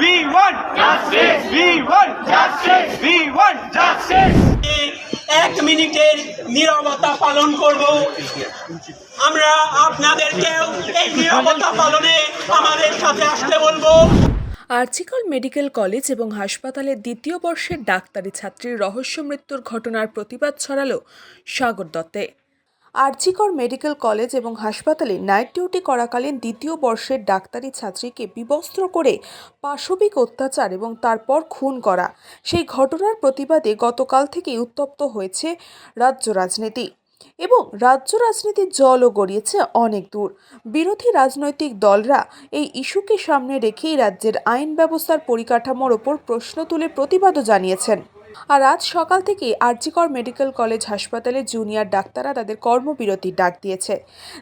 We want Justice! We want Justice! We want Justice! এক মিনিটের নীরবতা পালন করব আমরা আপনাদেরকেও এই নীরবতা পালনে আমাদের সাথে আসতে বলব আর্চিকল মেডিকেল কলেজ এবং হাসপাতালের দ্বিতীয় বর্ষের ডাক্তারি ছাত্রীর রহস্য মৃত্যুর ঘটনার প্রতিবাদ ছড়ালো সাগর দত্তে আরজিকর মেডিকেল কলেজ এবং হাসপাতালে নাইট ডিউটি করাকালীন দ্বিতীয় বর্ষের ডাক্তারি ছাত্রীকে বিবস্ত্র করে পাশবিক অত্যাচার এবং তারপর খুন করা। সেই ঘটনার প্রতিবাদে গতকাল থেকেই উত্তপ্ত হয়েছে রাজ্য রাজনীতি এবং রাজ্য রাজনীতির জলও গড়িয়েছে অনেক দূর। বিরোধী রাজনৈতিক দলরা এই ইস্যুকে সামনে রেখেই রাজ্যের আইন ব্যবস্থার পরিকাঠামোর ওপর প্রশ্ন তুলে প্রতিবাদও জানিয়েছেন। আর আজ সকাল থেকে আরজিকর মেডিকেল কলেজ হাসপাতালে জুনিয়র ডাক্তাররা তাদের কর্মবিরতির ডাক দিয়েছে।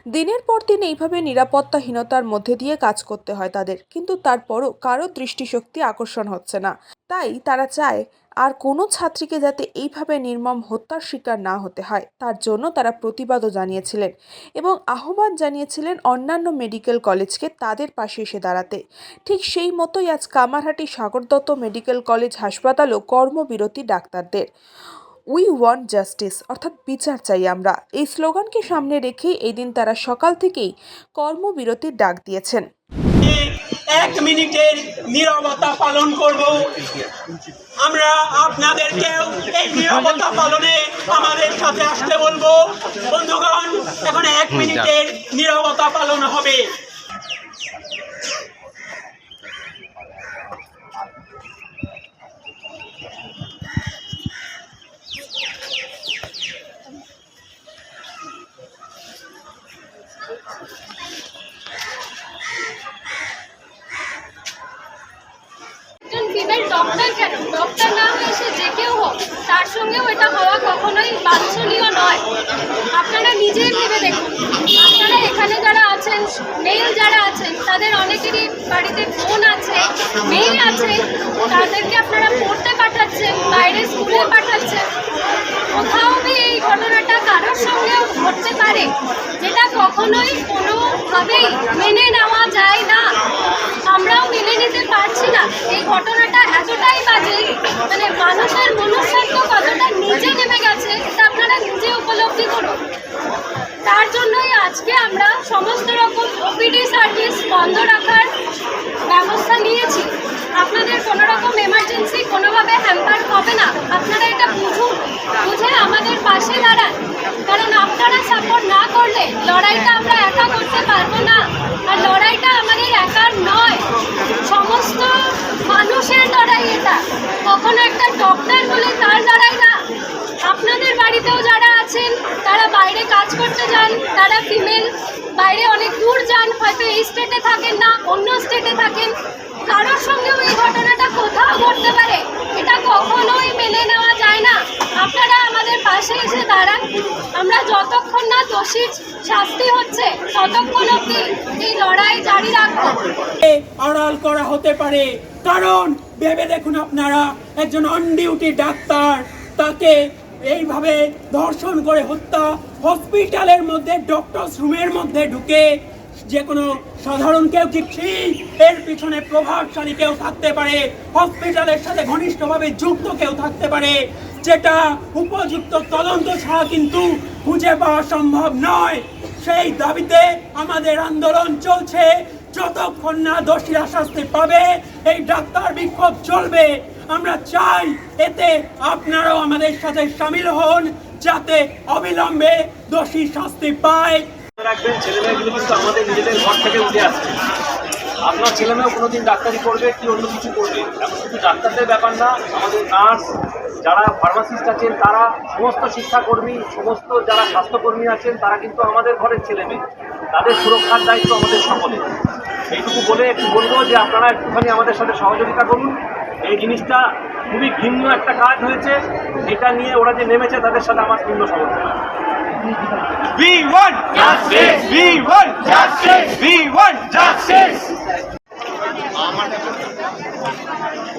দিনের পর দিন এইভাবে নিরাপত্তাহীনতার মধ্যে দিয়ে কাজ করতে হয় তাদের। কিন্তু তারপরও কারও দৃষ্টিশক্তি আকর্ষণ হচ্ছে না। তাই তারা চায় আর কোনো ছাত্রীকে যাতে এইভাবে নির্মম হত্যার শিকার না হতে হয়, তার জন্য তারা প্রতিবাদও জানিয়েছিলেন এবং আহ্বান জানিয়েছিলেন অন্যান্য মেডিকেল কলেজকে তাদের পাশে এসে দাঁড়াতে। ঠিক সেই মতোই আজ কামারহাটি সাগরদত্ত মেডিকেল কলেজ হাসপাতালও কর্মবিরতি ডাক্তারদের। উই ওয়ান্ট জাস্টিস অর্থাৎ বিচার চাই আমরা। এই স্লোগানকে সামনে রেখেই এই দিন তারা সকাল থেকেই কর্মবিরতির ডাক দিয়েছেন। এক মিনিটের নিরবতা পালন করব। আমরা আপনাদেরকেও এই নিরবতা পালনে আমাদের সাথে আসতে বলব। বন্ধুগণ, এখন এক মিনিটের নিরবতা পালন হবে। বাঞ্ছনীয় নয়। আপনারা নিজেই ভেবে দেখুন। আপনারা এখানে যারা আছেন মেল যারা আছেন, তাদের অনেকেরই বাড়িতে ফোন আছে, মেয়ে আছে, তাদেরকে আপনারা পড়তে পাঠাচ্ছেন, বাইরে স্কুলে পাঠাচ্ছেন। কোথাও বি এই ঘটনাটা কারোর সঙ্গেও ঘটতে পারে, যেটা কখনোই কোনোভাবেই মেনে নেওয়া যায় না। আমরাও মেনে নিতে পারছি না। এই ঘটনাটা এতটাই বাজে মানে মানুষের মনুষ্যত্ব তার জন্যই আজকে আমরা সমস্ত রকম ওপিডি সার্ভিস বন্ধ রাখার ব্যবস্থা নিয়েছি। আপনাদের কোনো রকম এমার্জেন্সি কোনোভাবে হ্যাম্পার হবে না। আপনারা এটা বুঝুন, বুঝে আমাদের পাশে দাঁড়ান। কারণ আপনারা সাপোর্ট না করলে লড়াইটা আমরা একা করতে পারব না। আর লড়াইটা আমাদের একার নয়। সমস্ত মানুষের লড়াই এটা। কখনো একটা ডক্টর বলে তার লড়াই না। আপনাদের বাড়িতেও যারা আছেন, তারা বাইরে কাজ করতে যান, তারা ফিমেল বাইরে অনেক দূর যান, হয়তো এই স্টেটে থাকেন না, অন্য স্টেটে থাকেন। কারোর সঙ্গেও এই ঘটনাটা কোথাও ঘটতে পারে, এটা কখনোই মেনে নেওয়া যায় না। আপনারা আমাদের পাশে এসে দাঁড়ান। আমরা যতক্ষণ না দোষীর শাস্তি হচ্ছে, ততক্ষণ অব্দি এই লড়াই জারি রাখব। আড়াল করা হতে পারে, কারণ ভেবে দেখুন আপনারা, একজন অন ডিউটি ডাক্তার, তাকে এইভাবে ধর্ষণ করে হত্যা হসপিটালের মধ্যে ডক্টরস রুমের মধ্যে ঢুকে যে কোনো সাধারণ কেউ কি এর পিছনে প্রভাবশালী কেউ থাকতে পারে, হসপিটালের সাথে ঘনিষ্ঠভাবে যুক্ত কেউ থাকতে পারে, যেটা উপযুক্ত তদন্ত ছাড়া কিন্তু খুঁজে পাওয়া সম্ভব নয়। সেই দাবিতে আমাদের আন্দোলন চলছে। যতক্ষণ না দোষীরা শাস্তি পাবে, এই ডাক্তার বিক্ষোভ চলবে। আমরা চাই এতে আপনারাও আমাদের সাথে সামিল হন, যাতে অবিলম্বে দোষী শাস্তি পায়। রাখবেন, ছেলেমেয়েগুলো কিন্তু আমাদের নিজেদের ঘর থেকে উঠে আসছে। আপনার ছেলেমেয়েও ডাক্তারি করবে কি অন্য কিছু করবে? এখন শুধু ডাক্তারদের ব্যাপার না। আমাদের নার্স, যারা ফার্মাসিস্ট আছেন, তারা সমস্ত শিক্ষাকর্মী, সমস্ত যারা স্বাস্থ্যকর্মী আছেন, তারা কিন্তু আমাদের ঘরের ছেলেমেয়ে। তাদের সুরক্ষার দায়িত্ব আমাদের সকলে এইটুকু বলে একটু বলব যে আপনারা একটুখানি আমাদের সাথে সহযোগিতা করুন এই জিনিসটা খুবই ভিন্ন একটা কাজ হয়েছে এটা নিয়ে ওরা যে নেমেছে তাদের সাথে আমার পূর্ণ সমর্থন আছে We want Justice! We want Justice! We want Justice!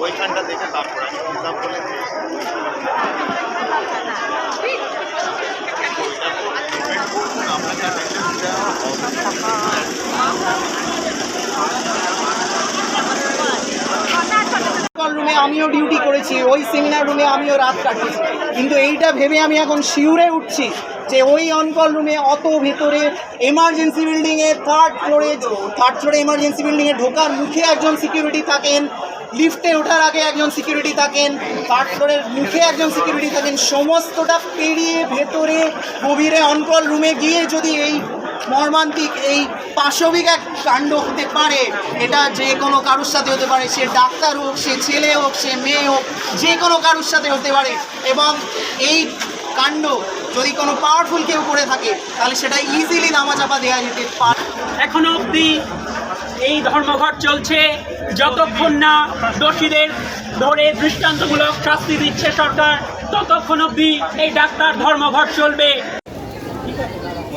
ওইখানটা দেখে তারপর হিসাব রুমে আমিও ডিউটি করেছি, ওই সেমিনার রুমে আমিও রাত কাটিয়েছি। কিন্তু এইটা ভেবে আমি এখন শিউরে উঠছি যে ওই অনকল রুমে অত ভেতরে এমার্জেন্সি বিল্ডিংয়ে থার্ড ফ্লোরে থার্ড ফ্লোরে এমার্জেন্সি বিল্ডিংয়ে ঢোকার মুখে একজন সিকিউরিটি থাকেন লিফটে ওঠার আগে একজন সিকিউরিটি থাকেন থার্ড ফ্লোরের মুখে একজন সিকিউরিটি থাকেন, সমস্তটা পেরিয়ে ভেতরে গভীরে অনকল রুমে গিয়ে যদি এই মর্মান্তিক এই পাশবিক এক কাণ্ড হতে পারে। এটা যে কোনো কারোর সাথে হতে পারে। সে ডাক্তার হোক, সে ছেলে হোক, সে মেয়ে হোক, যে কোনো কারোর সাথে হতে পারে। এবং এই কাণ্ড যদি কোনো পাওয়ারফুল কেউ করে থাকে, তাহলে সেটা ইজিলি ধামাচাপা দেওয়া যেতে পারে। এখনও অবধি এই ধর্মঘট চলছে। যতক্ষণ না দোষীদের ধরে দৃষ্টান্তমূলক শাস্তি দিচ্ছে সরকার, ততক্ষণ অবধি এই ডাক্তার ধর্মঘট চলবে।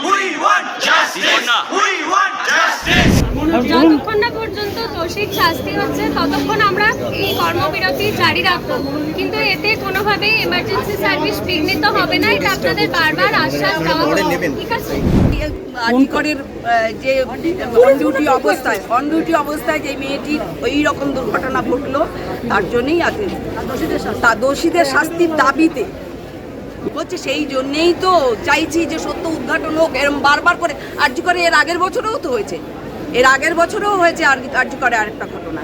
We want justice. We want justice. যতক্ষণ না পর্যন্ত দোষীর শাস্তি হচ্ছে ততক্ষণ আমরা এই কর্মবিরতি জারি রাখব। কিন্তু এতে কোনোভাবেই এমার্জেন্সি সার্ভিস বিঘ্নিত হবে না। এটা আপনাদের বারবার আশ্বাস দেওয়া ঠিক আছে? আজকের যে অন ডিউটি অবস্থায় অন ডিউটি অবস্থায় যে মেয়েটির ওই রকম দুর্ঘটনা ঘটলো তার জন্যই আছে তা দোষীদের শাস্তির দাবিতে হচ্ছে সেই জন্যেই তো চাইছি যে সত্য উদ্ঘাটন হোক এরম বারবার করে। আর্য করে এর আগের বছরেও তো হয়েছে। এর আগের বছরেও হয়েছে আর আর্য করে আরেকটা ঘটনা।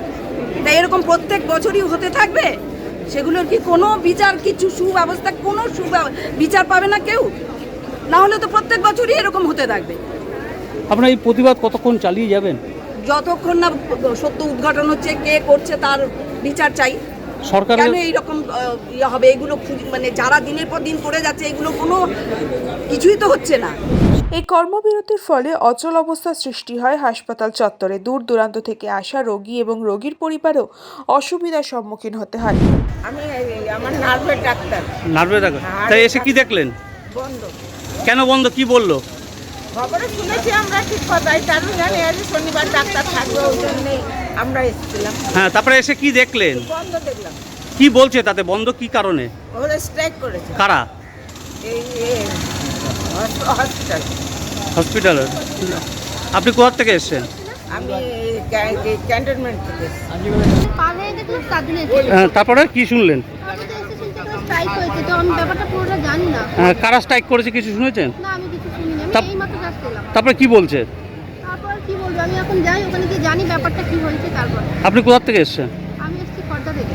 তাই এরকম প্রত্যেক বছরই হতে থাকবে? সেগুলোর কি কোনো বিচার কিছু সুব্যবস্থা কোনো সুব্যব- বিচার পাবে না কেউ? না হলে তো প্রত্যেক বছরই এরকম হতে থাকবে। আপনার এই প্রতিবাদ কতক্ষণ চালিয়ে যাবেন? যতক্ষণ না সত্য উদ্ঘাটন হচ্ছে কে করছে তার বিচার চাই। সরকারের কেন এইরকম ইয়ে হবে? এগুলো মানে যারা দিনের পর দিন করে যাচ্ছে এগুলো কোনো কিছুই তো হচ্ছে না। এই কর্মবিরতির ফলে অচল অবস্থা সৃষ্টি হয় হাসপাতাল চত্বরে। দূর দূরান্ত থেকে আসা রোগী এবং রোগীর পরিবারও অসুবিধার সম্মুখীন হতে হয়। আমি আমার নার্ভের ডাক্তার। নার্ভে থাকো তাই এসে কি দেখলেন? বন্ধ। কেন বন্ধ? কি বলল? খবরে শুনেছি আমরা ঠিক কথাই কারণ জানি আজ শনিবার ডাক্তার থাকবে ওই জন্যই আমরা এসেছিলাম। হ্যাঁ তারপরে এসে কি দেখলেন? বন্ধ দেখলাম কি বলছে তাতে? বন্ধ কি কারণে? ওরা স্ট্রাইক করেছে। কারা? এই হসপিটাল হসপিটালে আপনি কোথা থেকে এসেছেন? আমি ক্যান্টনমেন্ট থেকে জন্য হ্যাঁ, তারপরে কি শুনলেন? আমি তো এসে শুনছি কোনো স্ট্রাইক হয়েছে তো আমি ব্যাপারটা পুরোটা জানি না হ্যাঁ, কারা স্ট্রাইক করেছে কিছু শুনেছেন? না আমি কিছু শুনিনি আমি তাপ- এই মাত্র জাস্ট এলাম। তারপরে কি বলছে? তারপর কি বলব আমি এখন যাই ওখানে গিয়ে জানি ব্যাপারটা কি হয়েছে তারপর। আপনি কোথা থেকে এসেছেন আমি এসেছি খর্দা থেকে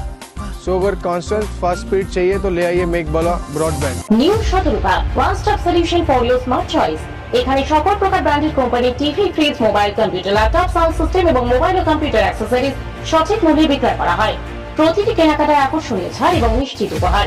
सो अगर कॉन्स्टेंट फास्ट स्पीड चाहिए तो ले आइए मेक वाला broadband new Shatarupa one stop solution for your smart choice এখানে সকল প্রকার ব্র্যান্ডেড কোম্পানির TV fridge mobile computer laptop sound system এবং মোবাইল ও কম্পিউটার অ্যাক্সেসরিজ সঠিক মূল্যে বিক্রয় করা হয় প্রতিটি কেনাকাটায় আকর্ষণীয় ছাড় এবং নিশ্চিত উপহার